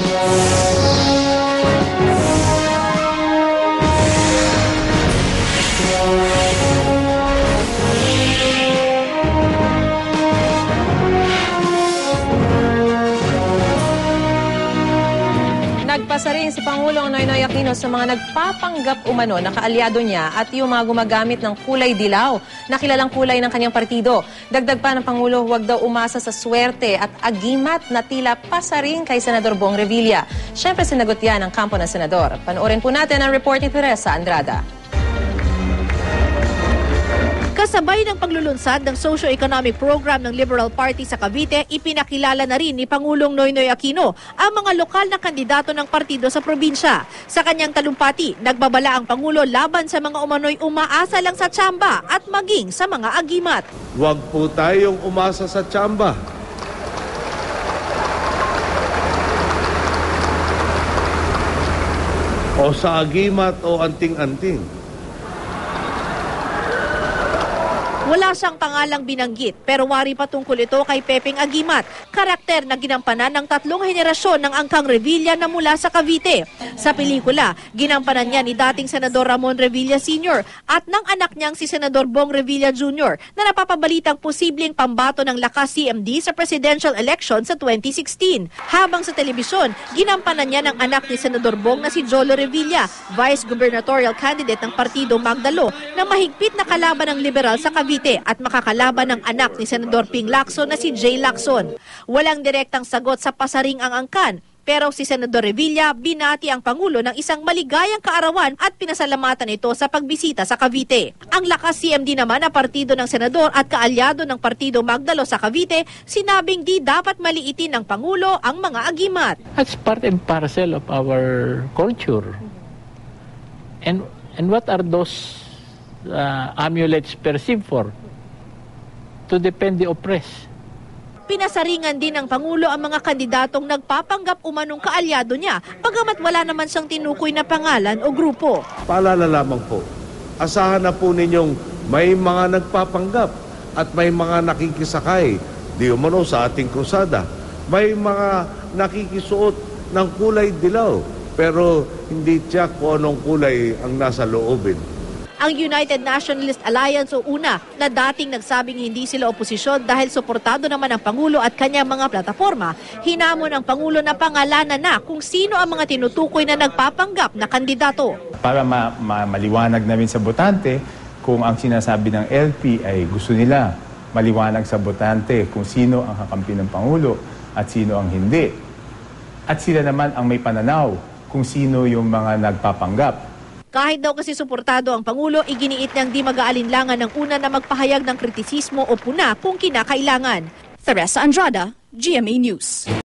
Música Nagpasa rin si Pangulong Noynoy Aquino sa mga nagpapanggap umano na kaalyado niya at yung mga gumagamit ng kulay dilaw na kilalang kulay ng kanyang partido. Dagdag pa ng Pangulo, huwag daw umasa sa swerte at agimat na tila pasaring kay Senador Bong Revilla. Siyempre sinagot yan ang kampo ng Senador. Panoorin po natin ang report ni Teresa Andrada. Kasabay ng paglulunsad ng socio-economic program ng Liberal Party sa Cavite, ipinakilala na rin ni Pangulong Noynoy Aquino ang mga lokal na kandidato ng partido sa probinsya. Sa kanyang talumpati, nagbabala ang Pangulo laban sa mga umano'y umaasa lang sa tsamba at maging sa mga agimat. Huwag po tayong umasa sa tsamba. O sa agimat o anting-anting. Wala siyang pangalang binanggit pero wari pa tungkol ito kay Pepeng Agimat, karakter na ginampanan ng tatlong henerasyon ng Angkang Revilla na mula sa Cavite. Sa pelikula, ginampanan niya ni dating Senador Ramon Revilla Sr. at ng anak niyang si Senador Bong Revilla Jr. na napapabalitang posibleng pambato ng lakas CMD sa presidential election sa 2016. Habang sa telebisyon, ginampanan niya ng anak ni Senador Bong na si Jolo Revilla, vice gubernatorial candidate ng Partido Magdalo na mahigpit na kalaban ng liberal sa Cavite at makakalaban ng anak ni Senador Ping Lacson na si Jay Lacson. Walang direktang sagot sa pasaring ang angkan, pero si Senador Revilla binati ang Pangulo ng isang maligayang kaarawan at pinasalamatan ito sa pagbisita sa Cavite. Ang lakas CMD naman na partido ng Senador at kaalyado ng Partido Magdalo sa Cavite, sinabing di dapat maliitin ng Pangulo ang mga agimat. That's part and parcel of our culture. And and what are those uh, amulets perceived for? To defend the oppressed. Pinasaringan din ng Pangulo ang mga kandidatong nagpapanggap umanong kaalyado niya, pagamat wala naman siyang tinukoy na pangalan o grupo. Paalala lamang po, asahan na po ninyong may mga nagpapanggap at may mga nakikisakay di umano sa ating krusada. May mga nakikisuot ng kulay dilaw pero hindi tiyak kung anong kulay ang nasa loobin. Ang United Nationalist Alliance o UNA na dating nagsabing hindi sila oposisyon dahil suportado naman ang Pangulo at kanyang mga plataforma, hinamon ang Pangulo na pangalanan na kung sino ang mga tinutukoy na nagpapanggap na kandidato. para ma- ma- maliwanag na rin sa botante kung ang sinasabi ng LP ay gusto nila maliwanag sa botante kung sino ang kakampi ng Pangulo at sino ang hindi. At sila naman ang may pananaw kung sino yung mga nagpapanggap. Kahit daw kasi suportado ang Pangulo, iginiit niyang di mag-aalinlangan ng una na magpahayag ng kritisismo o puna kung kinakailangan. Teresa Andrada, GMA News.